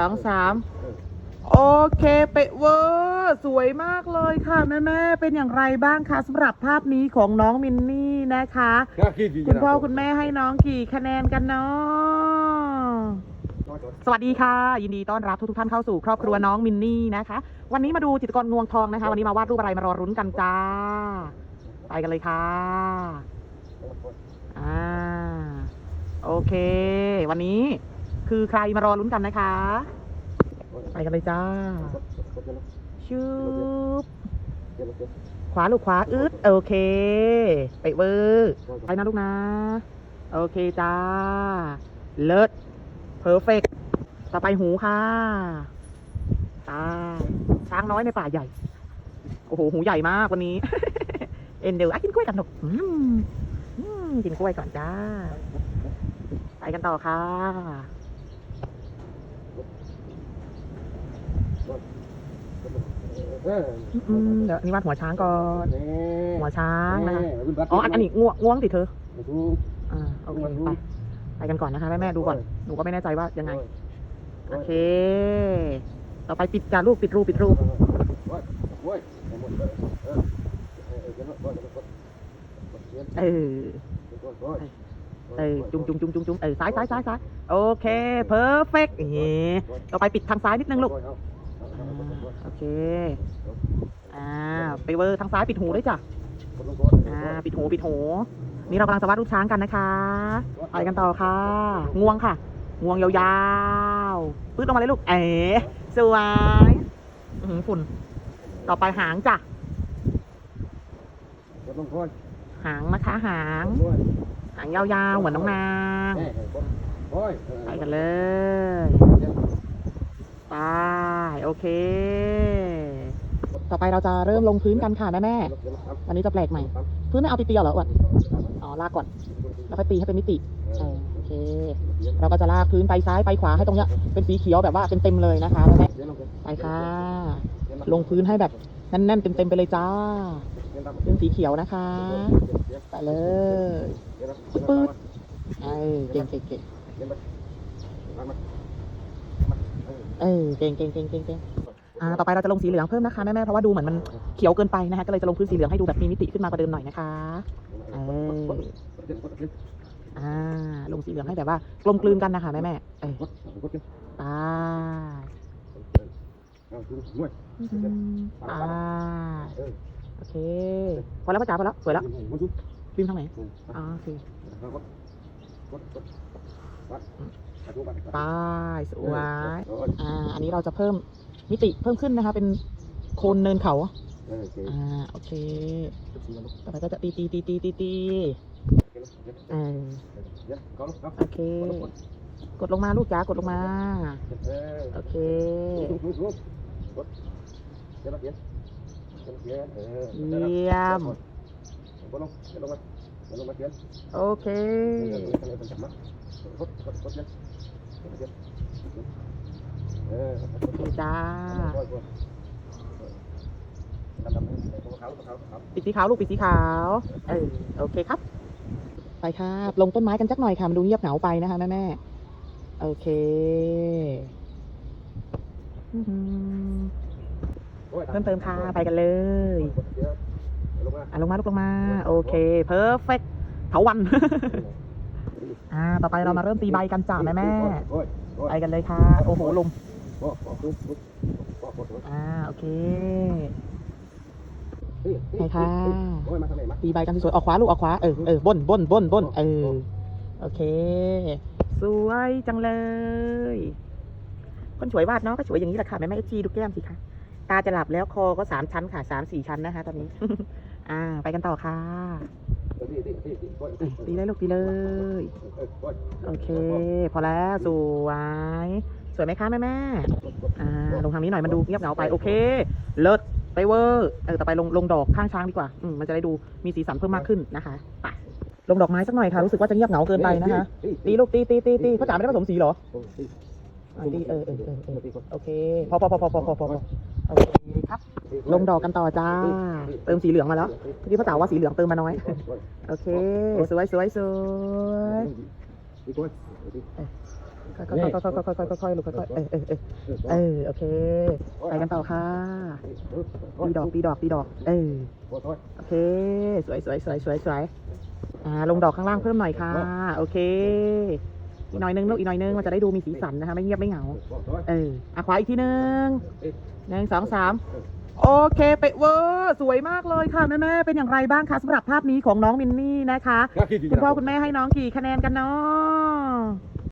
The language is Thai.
สองสามโอเคเป๊ะเวอร์สวยมากเลยค่ะแม่แม่ๆเป็นอย่างไรบ้างคะสำหรับภาพนี้ของน้องมินนี่นะคะ คุณพ่อคุณแม่ให้น้องกี่คะแนนกันเนาะสวัสดีค่ะ ยินดีต้อนรับทุกๆท่านเข้าสู่ครอบครัวน้องมินนี่นะคะ วันนี้มาดูจิตรกรงวงทองนะคะ วันนี้มาวาดรูปอะไรมารอรุ้นกันจ้า ไปกันเลยค่ะอ่าโอเค วันนี้ คือใครมารอรุ้นกันนะคะ ไปกันเลยจ้าชืบขวาลูกขวาอึดโอเค ไปเวอร์ไปนะลูกนะ โอเคจ้า เลิศเพอร์เฟกต่อไปหูค่ะตาช้างน้อยในป่าใหญ่ โอ้โห หูใหญ่มากวันนี้ เอ็นเดลอะกินกล้วยกันหนกอืมอืมกินกล้วยก่อนจ้า ไปกันต่อค่ะ อืมเดี๋ยวอันนี่วาดหัวช้างก่อน หัวช้างนะคะอ๋ออันอันนี้ง่วงง่วงติเธออ่าโอเคไปไปกันก่อนนะคะแม่แม่ๆดูก่อนหนูก็ไม่แน่ใจว่ายังไงโอเค ต่อไปปิดการลูกปิดรูปปิดรูปเออเออจุงจุงจุงจุงจุงเออซ้ายซ้ายซ้ายซ้ายโอเคเพอร์เฟกต์อย่างงี้ต่อไปปิดทางซ้ายนิดนึงลูกอ่า โอเค อ่า ไปเวอร์ทางซ้ายปิดหูด้วยจ้ะ อ่า ปิดหูปิดหู นี่เรากำลังจะวาดรูปช้างกันนะคะไปกันต่อค่ะ งวงค่ะ งวงยาวๆปื้ดลงมาเลยลูก เอ๋สวยอื้อหือฝุ่น ต่อไปหางจ้ะหางนะคะหาง หางยาวๆเหมือนน้องนางไปกันเลย ไปโอเค ต่อไปเราจะเริ่มลงพื้นกันค่ะแม่แม่ๆวันนี้จะแปลกใหม่ พื้นไม่เอาตีเตียวเหรออ้วนอ๋อลากก่อน แล้วค่อยตีให้เป็นมิติเออโอเค เราก็จะลากพื้นไปซ้ายไปขวาให้ตรงเนี้ยเป็นสีเขียวแบบว่าเป็นเต็มๆเลยนะคะแม่ๆไปค่ะ ลงพื้นให้แบบแน่นๆเต็มๆไปเลยจ้า เป็นสีเขียวนะคะ ไปเลยปื๊ดๆเออเก่งเก่ง เออเก่งเก่งเก่งเก่งเก่งอ่าต่อไปเราจะลงสีเหลืองเพิ่มนะคะแม่ๆเพราะว่าดูเหมือนมันเขียวเกินไปนะคะก็เลยจะลงพื้นสีเหลืองให้ดูแบบมีมิติขึ้นมากว่าเดิมหน่อยนะคะเอออ่าลงสีเหลืองให้แบบว่ากลมกลืนกันนะคะแม่ๆเออไปอืมไปโอเคพอแล้วป้าจ๋าพอแล้วสวยแล้วฟิล์มทางไหนอ๋อโอเค ไปสวยอ่าอันนี้เราจะเพิ่มมิติเพิ่มขึ้นนะคะ เป็นโคนเนินเขาอ่าโอเคต่อไปก็จะตีตีตีตีตีตีเออโอเค กดลงมาลูกจ๋ากดลงมา โอเคเยี่ยม โอเคโอเคจ้าปิดสีขาวลูกปิดสีขาวเออโอเคครับ ไปครับลงต้นไม้กันสักหน่อยค่ะมันดูเงียบเหงาไปนะคะแม่แม่ๆโอเคอื้อหือเพิ่มเติมค่ะไปกันเลย อะลงมาลูกลงมา โอเคเพอร์เฟกเถาวันอ่าต่อไปเรามาเริ่มตีใบกันจ้าแม่แม่ๆไปกันเลยค่ะ โอ้โหลมอ่าโอเคไปค่ะตีใบกันสวยๆออกขวาลูกออกขวาเออเออบนบนบนบนเออโอเค สวยจังเลย คนสวยวาดเนาะก็สวยอย่างนี้แหละค่ะแม่แม่เอจีดูแก้มสิคะตาจะหลับแล้วคอก็สามชั้นค่ะสามสี่ชั้นนะคะ ตอนนี้ อ่า ไปกันต่อค่ะ ตีเลยลูกตีเลย โอเค พอแล้วสวย สวยไหมคะแม่แม่อ่า ลงทางนี้หน่อยมันดูเงียบเหงาไป โอเค เลิศไปเวอร์เออต่อไปลงลงดอกข้างช้างดีกว่า อืมมันจะได้ดูมีสีสันเพิ่มมากขึ้นนะคะไปลงดอกไม้สักหน่อยค่ะ รู้สึกว่าจะเงียบเหงาเกินไปนะคะ ตีลูกตีตีตีตีพ่อจ๋าไม่ได้ผสมสีเหรอตีเออเออเออโอเค พอพอพอพอพอพอ ครับ ลงดอกกันต่อจ้า เติมสีเหลืองมาแล้วเมื่พ่อจ๋าวว่าสีเหลืองเติมมาน้อย โอเค สวยสวยสวยค่อยๆค่อยๆค่อยๆค่อยค่อยลูกค่อยๆเออเออเออเออโอเค ไปกันต่อค่ะตีดอกตีดอกตีดอก เออ โอเค สวยสวยสวยสวยสวยอ่า ลงดอกข้างล่างเพิ่มหน่อยค่ะ โอเค อีกหน่อยนึงลูกอีกหน่อยนึงมันจะได้ดูมีสีสันนะคะ ไม่เงียบไม่เหงา เอออะขวาอีกทีนึงหนึ่งสองสามโอเคเป๊ะเวอร์สวยมากเลยค่ะแม่แม่ๆเป็นอย่างไรบ้างคะสำหรับภาพนี้ของน้องมินนี่นะคะ คุณพ่อคุณแม่ให้น้องกี่คะแนนกันเนาะ